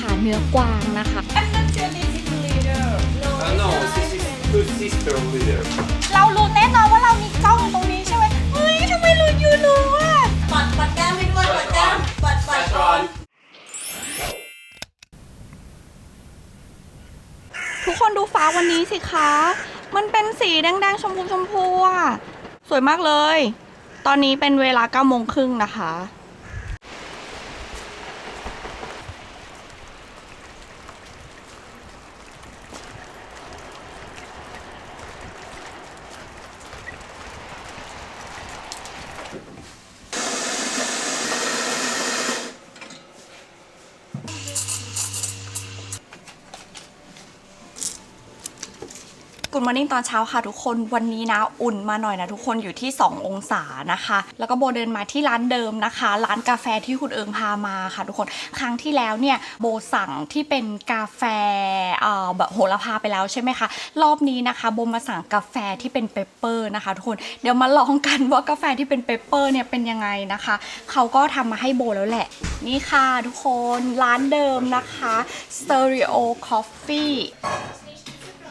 ค่ะทุกคนค่ะเนื้อกวางนะคะ Uh, no, this is two sister leader. เรารู้แน่นอนว่าเรามีกล้องตรงนี้ใช่ไหมเฮ้ยทำไมรู้อยู่รู้อะปัดปัดแก้มให้ด้วยปัดแก้มปัดปัด That's ก่อน right. ทุกคนดูฟ้าวันนี้สิคะ มันเป็นสีแดงๆ ชมพูชมพูอะ สวยมากเลย ตอนนี้เป็นเวลา9โมงครึ่งนะคะ กุดมอร์นิ่งตอนเช้าค่ะทุกคนวันนี้นะอุ่นมาหน่อยนะทุกคนอยู่ที่ 2 องศานะคะ แล้วก็โบเดินมาที่ร้านเดิมนะคะ ร้านกาแฟที่คุณเอิงพามาค่ะทุกคนครั้งที่แล้วเนี่ยโบสั่งที่เป็นกาแฟเอ่อแบบโหระพาไปแล้วใช่ไหมคะ รอบนี้นะคะโบมาสั่งกาแฟที่เป็นเปปเปอร์นะคะ ทุกคนเดี๋ยวมาลองกันว่ากาแฟที่เป็นเปปเปอร์เนี่ยเป็นยังไงนะคะเขาก็ทำมาให้โบแล้วแหละ นี่ค่ะทุกคนร้านเดิมนะคะ Stereo Coffee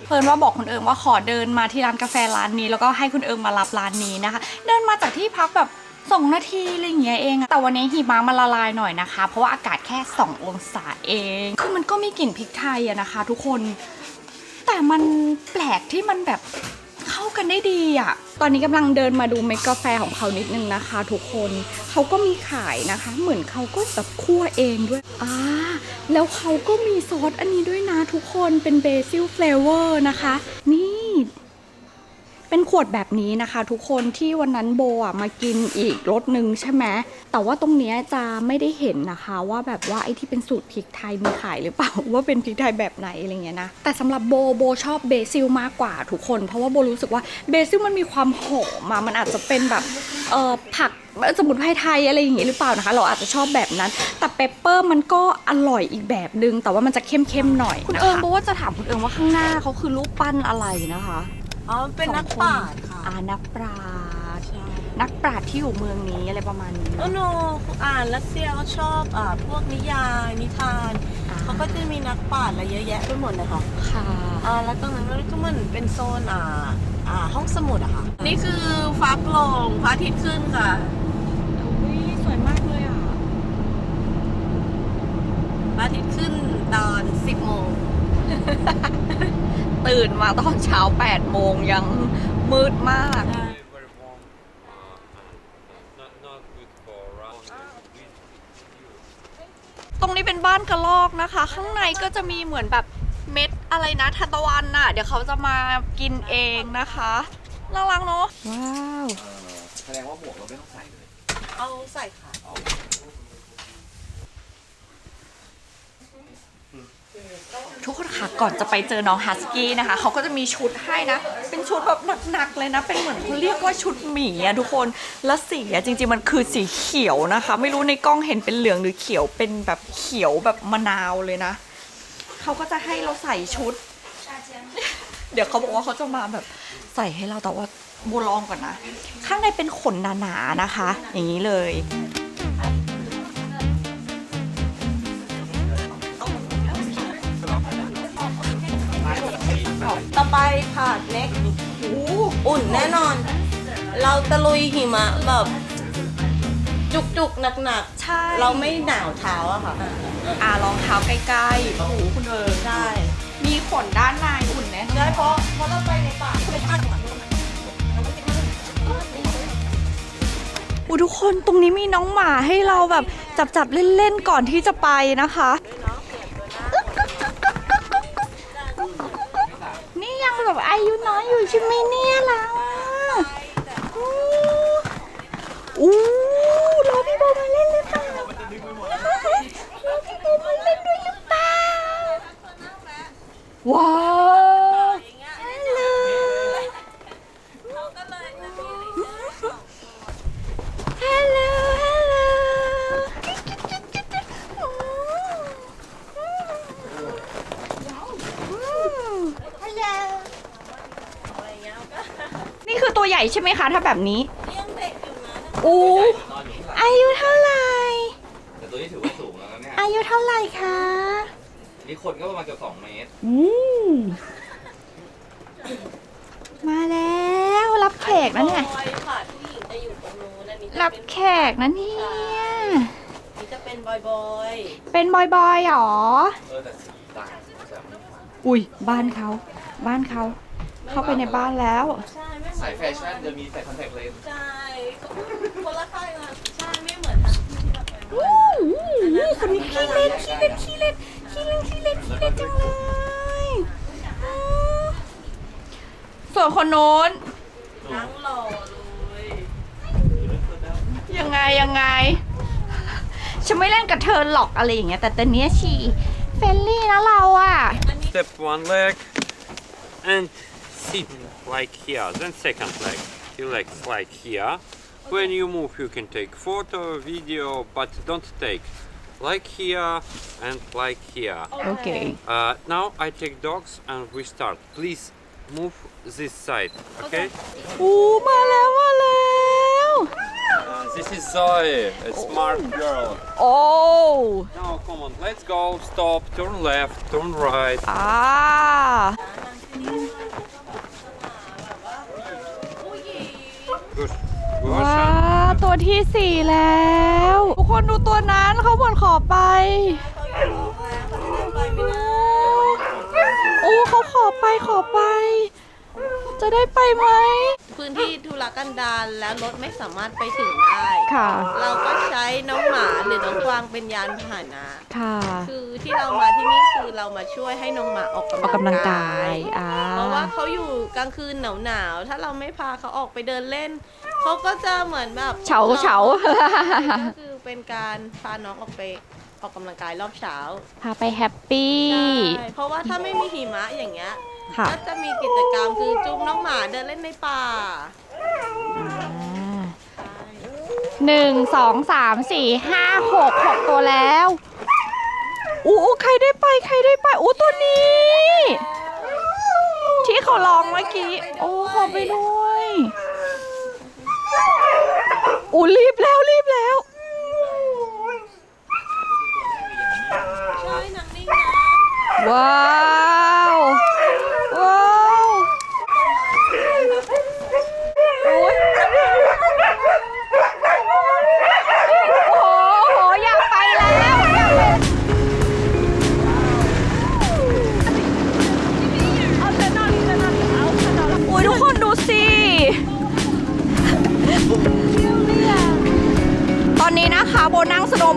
เพิ่นว่าบอกคุณเอิงว่าขอเดินมาที่ร้านกาแฟร้านนี้ แล้วก็ให้คุณเอิงมารับร้านนี้นะคะ เดินมาจากที่พักแบบสองนาทีอะไรอย่างเงี้ยเองอะแต่วันนี้หิมะมันละลายหน่อยนะคะ เพราะว่าอากาศแค่ 2 องศาเอง คือมันก็มีกลิ่นพริกไทยอะนะคะ ทุกคน แต่มันแปลกที่มันแบบ เข้ากันได้ดีอะตอนนี้กำลังเดินมาดูเม็ดกาแฟของเขานิดนึงนะคะ ทุกคน เขาก็มีขายนะคะ เหมือนเขาก็แบบคั่วเองด้วยอ่าแล้วเขาก็มีซอสอันนี้ด้วยนะทุกคนเป็นเบซิลเฟลเวอร์นะคะ นี่ เป็นขวดแบบนี้นะคะ ทุกคนที่วันนั้นโบอะมากินอีกรสหนึ่งใช่ไหมแต่ว่าตรงเนี้ยจะไม่ได้เห็นนะคะ ว่าแบบว่าไอ้ที่เป็นสูตรพริกไทยมีขายหรือเปล่า ว่าเป็นพริกไทยแบบไหนอะไรเงี้ยนะแต่สำหรับโบโบชอบเบซิลมากกว่าทุกคน เพราะว่าโบรู้สึกว่าเบซิลมันมีความหอมอะมันอาจจะเป็นแบบเออผักสมุนไพรไทยอะไรอย่างเงี้ยหรือเปล่านะคะ เราอาจจะชอบแบบนั้น แต่เปปเปอร์มันก็อร่อยอีกแบบนึง แต่ว่ามันจะเข้มๆหน่อยคุณเอิงโบว่าจะถามคุณเอิงว่าข้างหน้าเขาคือรูปปั้นอะไรนะคะ อ๋อเป็นนักปราชญ์ค่ะ อ่านักปราชญ์ใช่นักปราชญ์ที่อยู่เมืองนี้อะไรประมาณนี้โอ้โนอ่านรัสเซียเขาชอบอ่าพวกนิยายนิทาน อ่าเขาก็จะมีนักปราชญ์อะไรเยอะแยะไปหมดเลยค่ะ ค่ะอ่าแล้วตรงนั้นก็เหมือนเป็นโซนอ่าอ่าห้องสมุดอะค่ะ นี่คือฟ้าโปร่งพระอาทิตย์ขึ้นค่ะอุ้ยสวยมากเลยอะพระอาทิตย์ขึ้นตอน 10โมง ตื่นมาตอนเช้า8โมงยังมืดมาก Very warm. Uh, and, uh, not, not good for round. With you. ตรงนี้เป็นบ้านกระลอกนะคะ ข้างในก็จะมีเหมือนแบบเม็ดอะไรนะทันตะวันน่ะ เดี๋ยวเขาจะมากินเองนะคะน่ารักเนาะว้าว แสดงว่าหมวกเราไม่ต้องใส่เลย เอาใส่ค่ะ ทุกคนค่ะก่อนจะไปเจอน้องฮัสกี้นะคะเขาก็จะมีชุดให้นะ เป็นชุดแบบหนักๆเลยนะ เป็นเหมือนเขาเรียกว่าชุดหมีอะทุกคนแล้วสีอะจริง ๆ มันคือสีเขียวนะคะ ไม่รู้ในกล้องเห็นเป็นเหลืองหรือเขียวเป็นแบบเขียวแบบมะนาวเลยนะเขาก็จะให้เราใส่ชุด เดี๋ยวเขาบอกว่าเขาจะมาแบบใส่ให้เราแต่ว่าโบลองก่อนนะ ข้างในเป็นขนหนาๆนะคะ อย่างนี้เลย ไปผ่าเล็กอุ่นแน่นอน เราตะลุยหิมะแบบจุกๆหนักใช่ๆ เราไม่หนาวเท้าอะค่ะ อ่ารองเท้าใกล้ๆโอ้โหคุณเอิงใช่มีขนด้านในอุ่นแน่นอนใช่เพราะเพราะเราไปในป่าอุยทุกคนตรงนี้มีน้องหมาให้เราแบบจับจับๆเล่นๆก่อนที่จะไปนะคะ ไหมเนี่ยเราอะอู้อู้รอพี่โบมาเล่นหรือเปล่ารอพี่โบมาเล่นด้วยหรือเปล่าว้าวฮัลโหล ฮัลโหล ฮัลโหล นี่คือตัวใหญ่ใช่ไห มคะ ถ้าแบบนี้ ยังเด็กอยู่นะอู้ นอนอยู่ข้างหลังอายุเท่าไหร่ แต่ตัวนี้ถือว่าสูงแล้วนะเนี่ยอายุเท่าไหร่คะ นี่คนก็ประมาณเกือบสองเมตร อืม มาแล้วรับแขกนะเนี่ย บอยค่ะผู้หญิงจะอยู่ตรงนู้นอันนี้จะรับเป็นแขกนะเนี่ย นี่จะเป็นบอยบอยเป็นบอยบอยเหรอ เออแต่สีต่างจากอุ้ยบ้านเขา บ้านเขา เข้าไปในบ้านแล้ว ใช่ ฟชั่นจะมีใส่คอนแทคเลนส์ใช่คนละค่ายกันใช่ไม่เหมือนทางที่เราไปอู้หูคนนี้ขี้เล่นขี้เล่นขี้เล่นขี้เล่นขี้เล่นขี้เล่นจังเลยอืมส่วนคนโน้น นั่งรอเลยยังไงยังไง ฉันไม่เล่นกับเธอหรอกอะไรอย่างเงี้ยแต่ตอนเนี้ยชีเฟรนลี่นะเราอะ Step one leg and sit like here, then second leg, You legs like here. When you move, you can take photo, video, but don't take like here and like here. Okay. Uh, now I take dogs and we start. Please move this side, okay? Ooh, uh, this is Zoe, a smart oh. girl. Oh! Now, come on, let's go. Stop, turn left, turn right. Ah! Good. ว้า Good. ตัวที่สี่แล้ว ทุกคนดูตัวนั้นเขาเหมือนขอไปเขาอยู่โรงแรมเขาจะได้ไปไหมนะโอ้เขาขอไปขอไป จะได้ไปไหมพื้นที่ธุรกันดารแล้วรถไม่สามารถไปถึงได้ ค่ะ เราก็ใช้น้องหมาหรือน้องกวางเป็นยานพาหนะ ค่ะ คือที่เรามาที่นี่ คือเรามาช่วยให้น้องหมาออกออกกำลังกายยอ่าเพราะว่าเขาอยู่กลางคืนหนาวๆถ้าเราไม่พาเขาออกไปเดินเล่นเขาก็จะเหมือนแบบเฉาเฉาก็คือเป็นการพาน้องออกไปออกกำลังกายรอบเช้าพาไปแฮปปี้ใช่เพราะว่าถ้าไม่มีหิมะอย่างเงี้ยค่ะก็จะมีกิจกรรมคือจุ๊บน้องหมาเดินเล่นในป่าอ่าหนึ่งสองสามสี่ห้าหกหกตัวแล้ว อู้ใครได้ไปใครได้ไปอู้ตัวนี้ ที่เขาลองเมื่อกี้โอ้ขอไปด้วยอู้รีบแล้วรีบแล้วว้า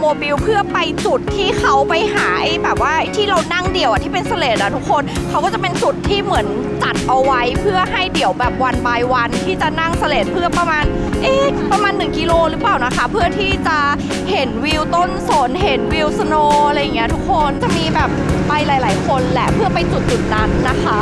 โมบิลเพื่อไปจุดที่เขาไปหาไอ้แบบว่าที่เรานั่งเดี่ยวอะที่เป็นสเลดอะทุกคนเขาก็จะเป็นจุดที่เหมือนจัดเอาไว้เพื่อให้เดี่ยวแบบวันบายวันที่จะนั่งสเลดเพื่อประมาณเอ๊ะประมาณ 1 กิโลหรือเปล่านะคะ เพื่อที่จะเห็นวิวต้นสนเห็นวิวสโนอะไรอย่างเงี้ยทุกคนจะมีแบบไปหลาย ๆ คนแหละเพื่อไปจุดจุดนั้นนะคะ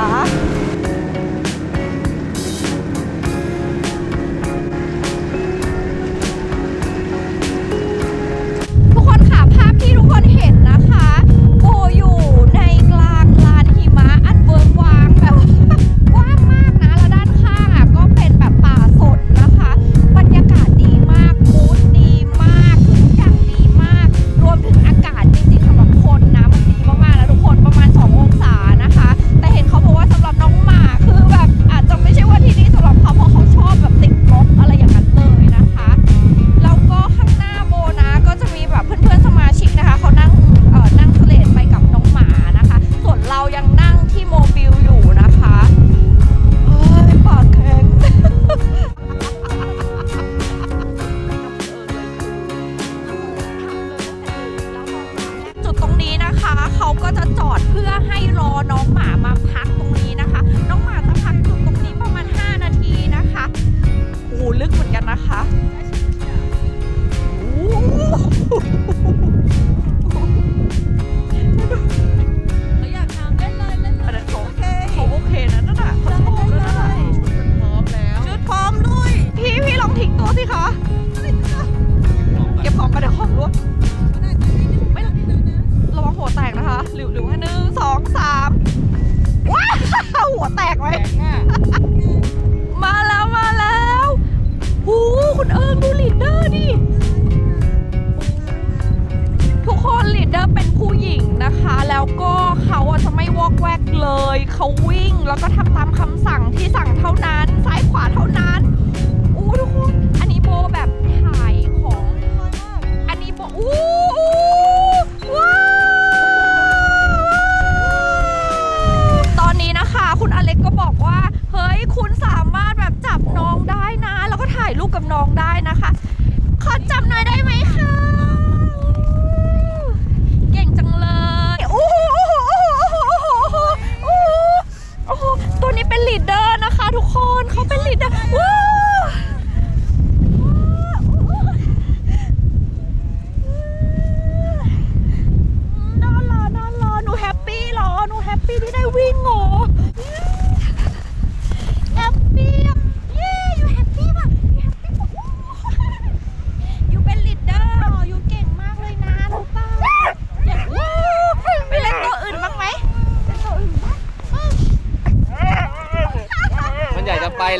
แล้วก็ทำตามคำสั่ง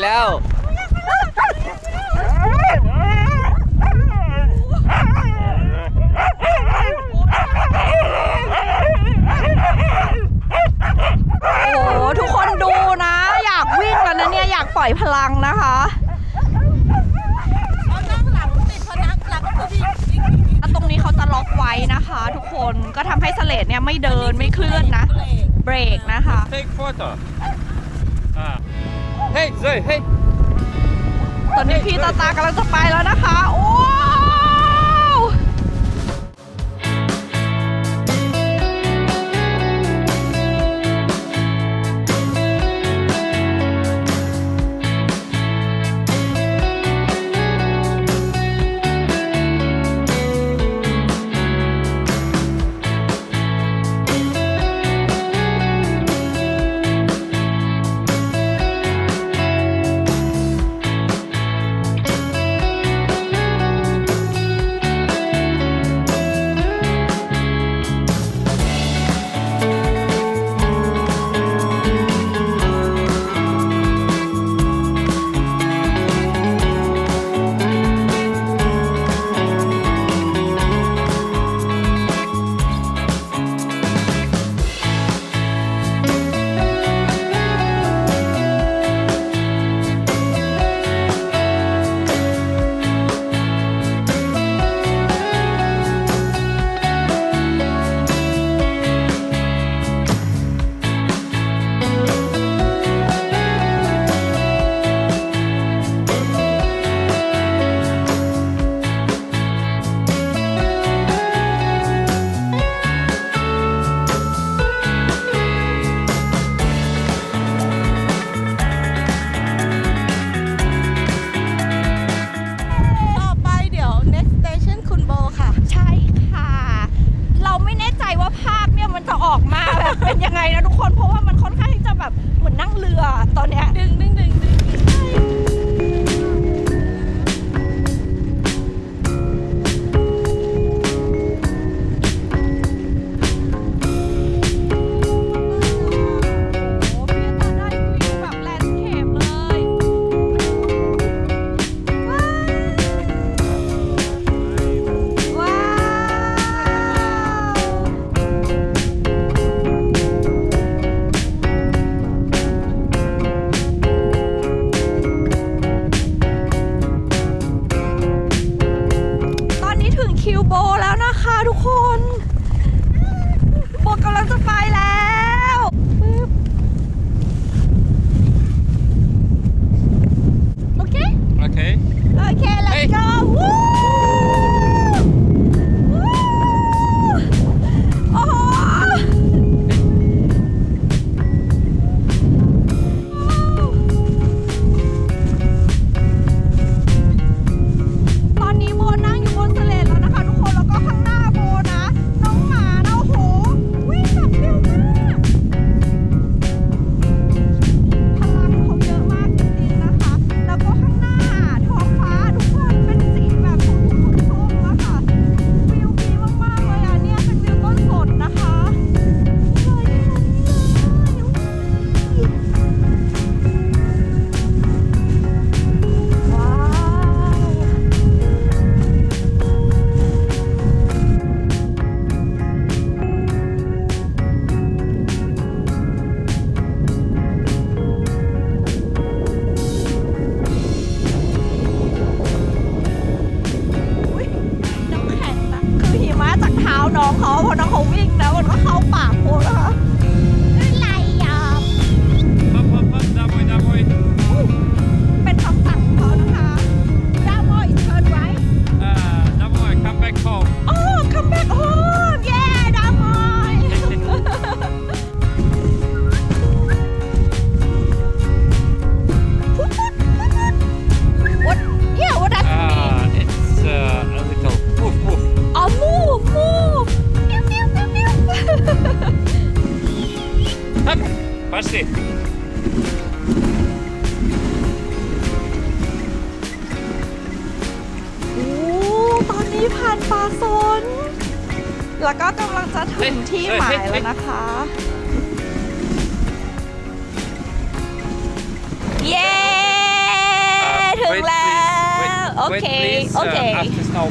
แล้โอ้โห ทุกคนดูนะ อยากวิ่งแล้วนนี่อยากปล่อยพลังนะคะเขานั่งหลังติดพนักหลังพีงวิ่งวิ่แล้วตรงนี้เขาจะล็อกไว้นะคะ ทุกคนก็ทำให้เสลดเนี่ยไม่เดินไม่เคลื่อนนะ เบรกนะคะ เฮ้ย ตอนนี้พี่ตาตากำลังจะไปแล้วนะคะ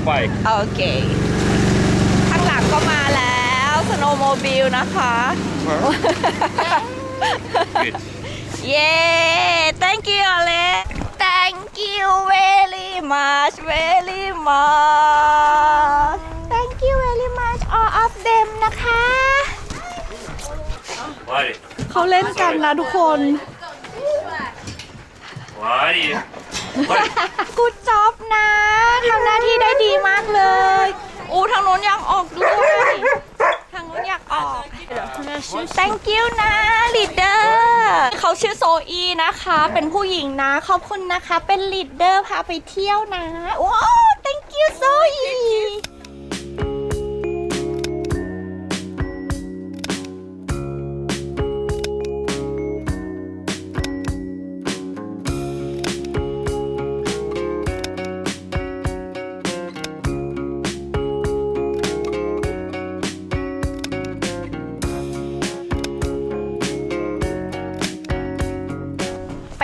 Uh, after snow bike. โอเค ข้างหลังก็มาแล้วสโนว์โมบิลนะคะ Good. เย้ thank you อเล็ก thank you very much very much thank you very much all of them นะคะ Lari. เขาเล่นกันนะทุกคน Lari. กูจ็อบนะทำหน้าที่ได้ดีมากเลยอู้ทางโน้นอยากออกด้วยทางโน้นอยากออก thank you นะ leader เขาชื่อโซอีนะคะ เป็นผู้หญิงนะ ขอบคุณนะคะ เป็น leader พาไปเที่ยวนะว้าว thank you โซอี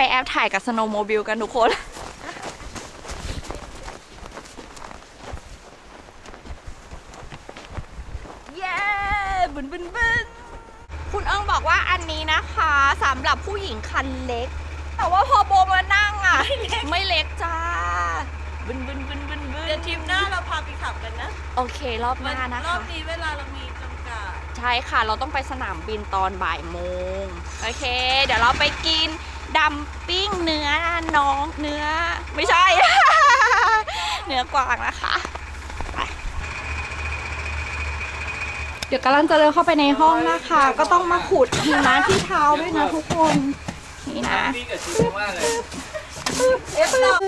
ไปแอปถ่ายกับสโนว์โมบิลกันทุกคนเย้บึนบึนบึนคุณเอิงบอกว่าอันนี้นะคะสำหรับผู้หญิงคันเล็ก แต่ว่าพอโบมานั่งอะ ไม่เล็กจ้าบึนบึนบึนบึนบึนเดี๋ยวทริปหน้าเราพาไปขับกันนะ โอเค รอบหน้านะรอคะ บนี้เวลาเรามีจำกัด ใช่ค่ะ เราต้องไปสนามบินตอนบ่ายโมง โอเค เดี๋ยวเราไปกิน ดัมปิ้งเนื้อน้องเนื้อไม่ใช่ เนื้อกวางนะคะไปเดี๋ยวกำลังจะเดินเข้าไปในห้องนะคะ ก็ต้องมาขูดหิมะที่เท้าด้วยนะทุกคนนี่นะพี่กับชิวมากเลย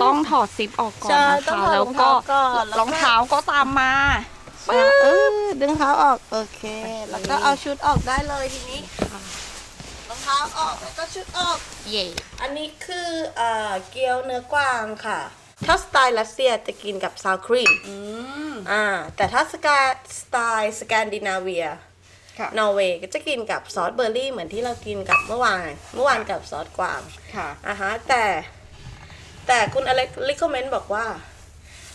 ต้องถอดซิปออกก่อนใช่นะต้องคะถอดแล้วก็รองเท้าก่อนแล้วก็รองเท้าก็ตามมาเออดึงเท้าออกโอเค แล้วก็เอาชุดออกได้เลยทีนี้รอง เท้าออกแล้วก็ชุดออก เย่อันนี้คือเอ่อเกี๊ยวเนื้อกวางค่ะ ถ้าสไตล์รัสเซียจะกินกับซาวครีมอ่าแต่ถ้าสกาสไตล์สแกนดิเนเวียค่ะ นอร์เวย์ก็จะกินกับซอสเบอร์รี่เหมือนที่เรากินกับเมื่อวาน เมื่อวานกับซอสกวาง ค่ะ อะฮะแต่แต่คุณอเล็กลิคอมเมนต์บอกว่า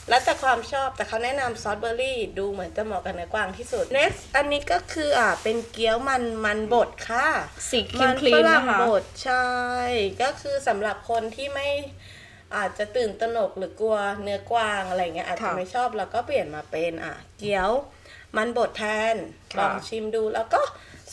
แล้วแต่ความชอบแต่เขาแนะนำซอสเบอร์รี่ ดูเหมือนจะเหมาะกับเนื้อกวางที่สุด next อันนี้ก็คืออ่าเป็นเกี๊ยวมันมันบดค่ะ สีคมันลีฝนๆรั่นะงคะ บดใช่ ก็คือสำหรับคนที่ไม่อาจจะตื่นตระหนกหรือกลัวเนื้อกวางอะไรเงี้ยอาจจะค่ะไม่ชอบแล้วก็เปลี่ยนมาเป็นอะเกี๊ยว มันบดแทนค่ะ ลองชิมดูแล้วก็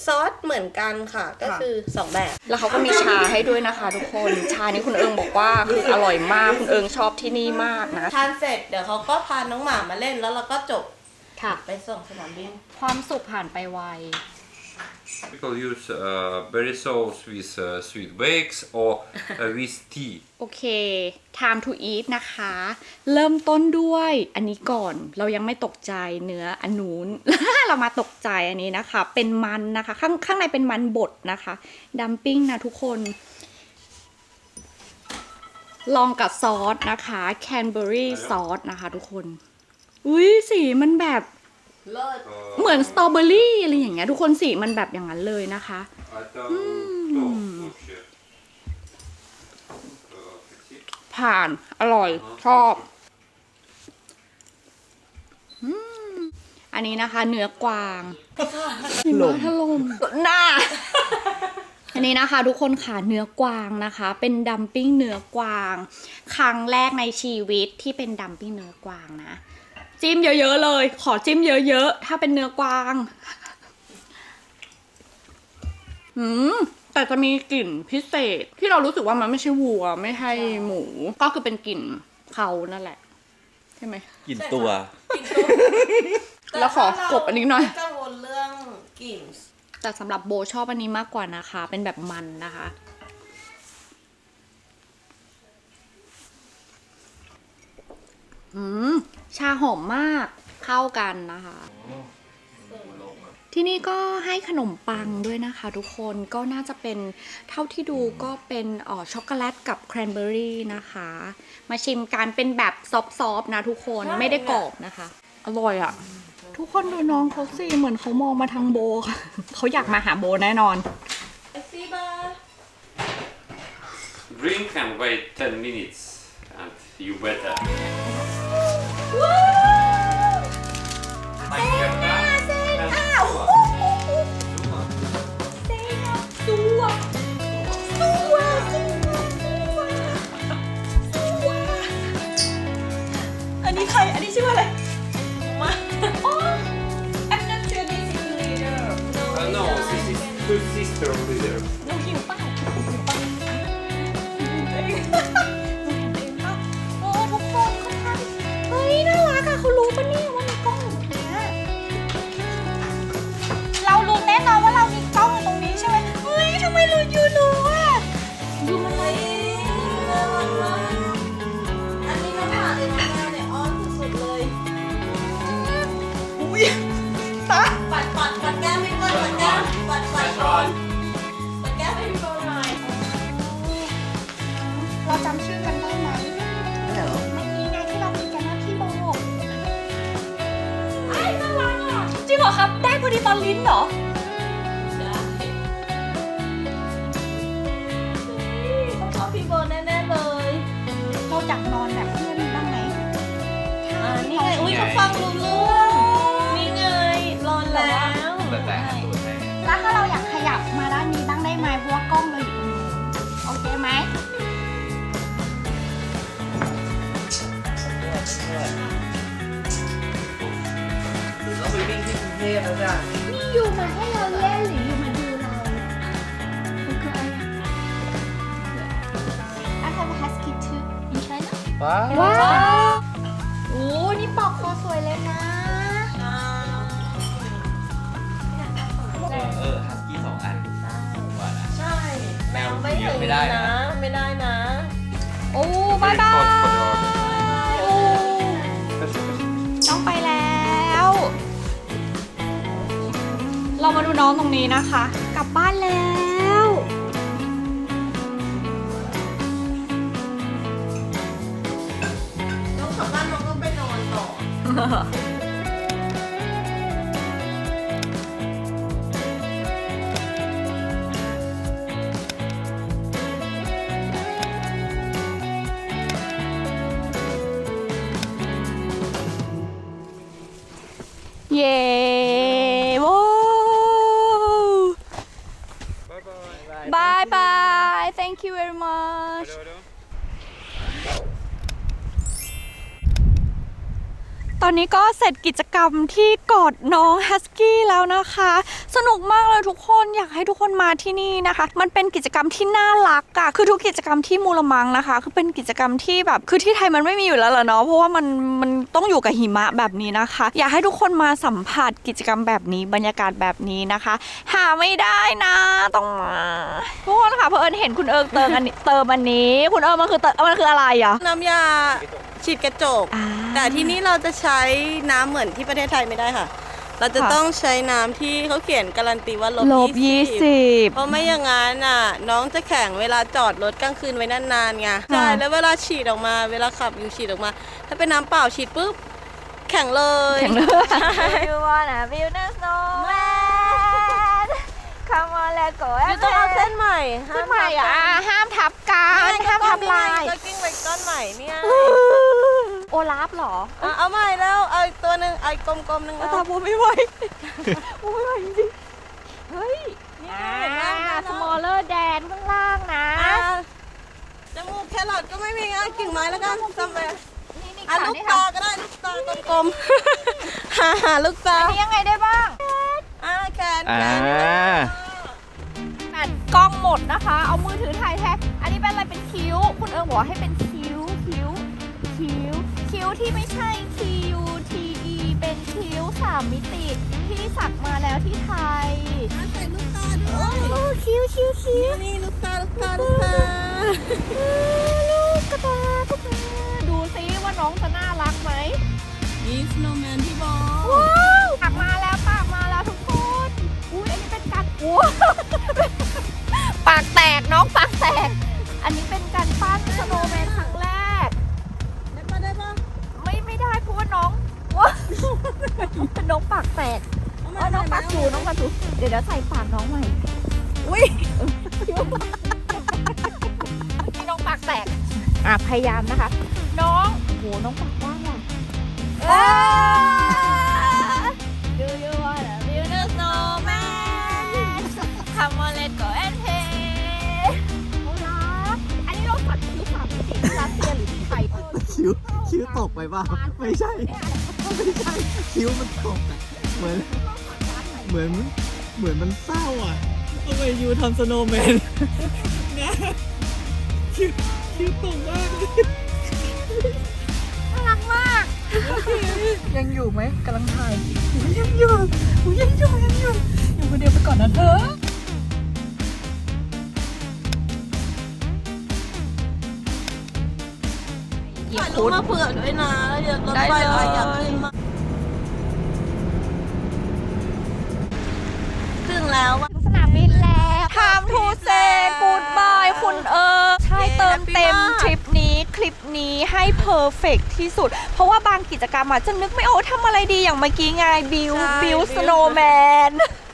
ซอสเหมือนกันค่ะก็ค่ะคือสองแบบ แล้วเขาก็มีชาให้ด้วยนะคะทุกคน ชานี้คุณเอิงบอกว่าคืออร่อยมากคุณเอิงชอบที่นี่มากนะทานเสร็จเดี๋ยวเขาก็พาน้องหมามาเล่นแล้วเราก็จบค่ะ ไปส่งสนามบิน ความสุขผ่านไปไว People use uh, berry sauce with uh, sweet bakes or uh, with tea. โอเค time to eat นะคะ เริ่มต้นด้วยอันนี้ก่อน เรายังไม่ตกใจเนื้ออันนู้น เรามาตกใจอันนี้นะคะ เป็นมันนะคะ ข้างข้างในเป็นมันบดนะคะดัมปิ้งนะทุกคน ลองกับซอสนะคะแคนเบอรี่ซอสนะคะทุกคน อุ้ยสีมันแบบ เหมือนสตรอเบอรี่อะไรอย่างเงี้ยทุกคนสีมันแบบอย่างนั้นเลยนะคะผ่านอร่อยชอบอันนี้นะคะ เนื้อกวางหิมะถล่มหน้าอันนี้นะคะ ทุกคนค่ะเนื้อกวางนะคะ เป็นดัมปิ้งเนื้อกวาง ครั้งแรกในชีวิตที่เป็นดัมปิ้งเนื้อกวางนะ จิ้มเยอะ ๆ เลย ขอจิ้มเยอะ ๆ ถ้าเป็นเนื้อกวาง อืมแต่จะมีกลิ่นพิเศษที่เรารู้สึกว่ามันไม่ใช่วัว ไม่ใช่หมู ก็คือเป็นกลิ่นเขานั่นแหละ ใช่ไหมกินตัวแล้วขอกบอันนี้หน่อยไม่กังวลเรื่องกลิ่น แต่สำหรับโบชอบอันนี้มากกว่านะคะ เป็นแบบมันนะคะ อืม ชาหอมมาก เข้ากันนะคะ ที่นี่ก็ให้ขนมปังด้วยนะคะทุกคนก็น่าจะเป็นเท่าที่ดูก็เป็นเอ่อช็อกโกแลตกับแครนเบอรี่นะคะ มาชิมกันเป็นแบบซอฟๆนะทุกคนไม่ได้กรอบนะคะ อร่อยอะ ทุกคนดูน้องเขาสิเหมือนเขามองมาทางโบค่ะเขาอยากมาหาโบแน่นอนซีบา Drink and wait 10 minutes and you better. อันนี้ใคร อันนี้ชื่ออะไรมาโอ้ I'm not sure this is leader Uh, no, this is two sister leader. เขารู้ปะเนี่ย ว้าวว้าวโอ้นี่ปอกคอสวยเลยนะเออฮัสกี้สองอันว่านะใช่แมวไม่เยถึอะงไม่ได้นะ ไม่ได้นะ โอ้บายบาย Very hot for โอ้น้องไปแล้ว เรามาดูน้องตรงนี้นะคะ กลับบ้านแล้ว อเย้โว้ Bye bye. บายบาย thank you very much ตอนนี้ก็เสร็จกิจกรรมที่กอดน้องฮัสกี้แล้วนะคะ สนุกมากเลยทุกคนอยากให้ทุกคนมาที่นี่นะคะ มันเป็นกิจกรรมที่น่ารักอะคือทุกกิจกรรมที่มูลมังนะคะ คือเป็นกิจกรรมที่แบบ คือที่ไทยมันไม่มีอยู่แล้วเหรอเนาะเพราะว่ามันมันต้องอยู่กับหิมะแบบนี้นะคะ อยากให้ทุกคนมาสัมผัสกิจกรรมแบบนี้บรรยากาศแบบนี้นะคะ หาไม่ได้นะต้องมาทุกคนค่ะเพอเอิญเห็นคุณเอิงเติมอันนี้เติมอันนี้ คุณเอิงมันคือเติมมันคืออะไรอะน้ำยาฉีดกระจก อ่า แต่ที่นี่เราจะใช้น้ำเหมือนที่ประเทศไทยไม่ได้ค่ะ เราจะค่ะต้องใช้น้ำที่เขาเขียนการันตีว่าลบลบยี่สิบเพราะไม่อย่างนั้นอะ น้องจะแข็งเวลาจอดรถกลางคืนไว้นานๆไงใช่ค่ะแล้วเวลาฉีดออกมา เวลาขับอยู่ฉีดออกมา ถ้าเป็นน้ำเปล่าฉีดปุ๊บแข็งเลยแข็งเลย You wanna build a snowman? Come on, let's go. อยู่ต้องเอาเส้นใหม่เส้นใหม่อะห้ามทับกันห้ามทับลายจะกิ้งไปก้อนใหม่เนี่ย โอลาฟเหรออะเอาใหม่แล้วเอาอีกตัวหนึ่งเอาอีกกลมๆหนึ่งโอ้แล้วตาโบไม่ไหวโบไม่ไหวจริงๆเฮ้ยนี่อ่าเห็นไหม smaller dan ข้างล่างนะอะจมูกแครอทก็ไม่มีอะกิ่งไม้แล้วกันจำไปนี่นี่อะค่ะลูกนี่ตาค่ะก็ได้ลูกตากลมๆฮ่าฮ่าลูกตาอันนี้ยังไงได้บ้างอะแขนอ่าแขนแบตกล้องหมดนะคะ เอามือถือถ่ายแทนอันนี้เป็นอะไรเป็นคิ้ว คุณเอิงบอกว่าให้เป็นคิ้วคิ้วคิ้ว คิ้วที่ไม่ใช่ Q U T E เป็นคิ้วสามมิติที่สักมาแล้วที่ไทยอะใส่ลูกตาด้วยโอ้คิ้วคิ้วคิ้วนี่ลูกตาลูกตาลูกตาลูกกระตากระตาดูซิว่าน้องจะน่ารักไหมนี่สโนว์แมนที่บอกว้าวปากมาแล้วปากมาแล้วทุกคนอุ้ยอันนี้เป็นการอ้วปากแตกน้องปากแตก อันนี้เป็นการปั้นสโนว์แมนครั้ งแรกได้ปะได้ปะไม่ไม่ได้เพราะว่าน้องว้าวแตกอ๋อน้องปากจูน้องปากจูเดี๋ยวเดี๋ยวใส่ปากน้องใหม่ อุ้ยน้องปากแตก อะพยายามนะคะ น้องโหน้องปากกว้างอะ คิ้วคิ้วตกไปบ้างไม่ใช่ ไม่ใช่ คิ้วมันตกอะเหมือน เหมือน เหมือนมันเศร้าอะทำไมยูทำสโนว์แมนนะคิ้วคิ้วตกมากน่ารักมาก ยังอยู่ไหมกำลังถ่ายยังอยู่ยังอยู่ยังอยู่อยู่คนเดียวไปก่อนนะเธอายรูพุปดมาเผื่อด้วยนะเดี๋ยวรถได้ไฟเลยเราอยากขึ้นมาถึงแล้วอะสนามบินแล้ว Time to say goodbye คุณเอิงใช่เติมเต็มทริปนี้คลิปนี้ให้เพอร์เฟกที่สุด เพราะว่าบางกิจกรรมอาจจะนึกไม่ออกทำอะไรดีอย่างเมื่อกี้ไงบิวบิวสโนว์แมน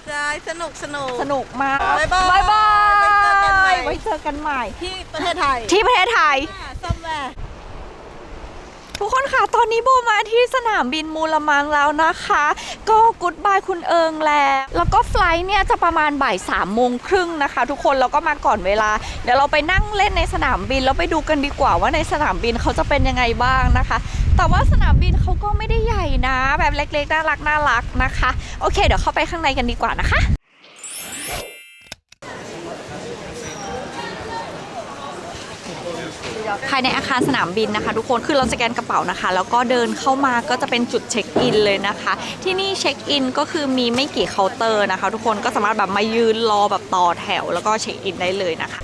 ใช่สนุกสนุก สนุกมากบ๊ายบายบ๊ายบายไว้เจอกันใหม่ ไว้เจอกันใหม่ ที่ประเทศไทยที่ประเทศไทย ซัมแวร์ ทุกคนค่ะ ตอนนี้โบมาที่สนามบินมูลมังแล้วนะคะ ก็กูดบายคุณเอิงแล้วแล้วก็ไฟล์เนี่ยจะประมาณบ่ายสามโมงครึ่งนะคะ ทุกคนแล้วก็มาก่อนเวลา เดี๋ยวเราไปนั่งเล่นในสนามบินแล้วไปดูกันดีกว่าว่าในสนามบินเขาจะเป็นยังไงบ้างนะคะ แต่ว่าสนามบินเขาก็ไม่ได้ใหญ่นะ แบบเล็กๆน่ารักน่ารักนะคะ โอเค เดี๋ยวเข้าไปข้างในกันดีกว่านะคะ ภายในอาคารสนามบินนะคะ ทุกคนคือเราสแกนกระเป๋านะคะ แล้วก็เดินเข้ามาก็จะเป็นจุดเช็คอินเลยนะคะ ที่นี่เช็คอินก็คือมีไม่กี่เคาน์เตอร์นะคะ ทุกคนก็สามารถแบบมายืนรอแบบต่อแถวแล้วก็เช็คอินได้เลยนะคะ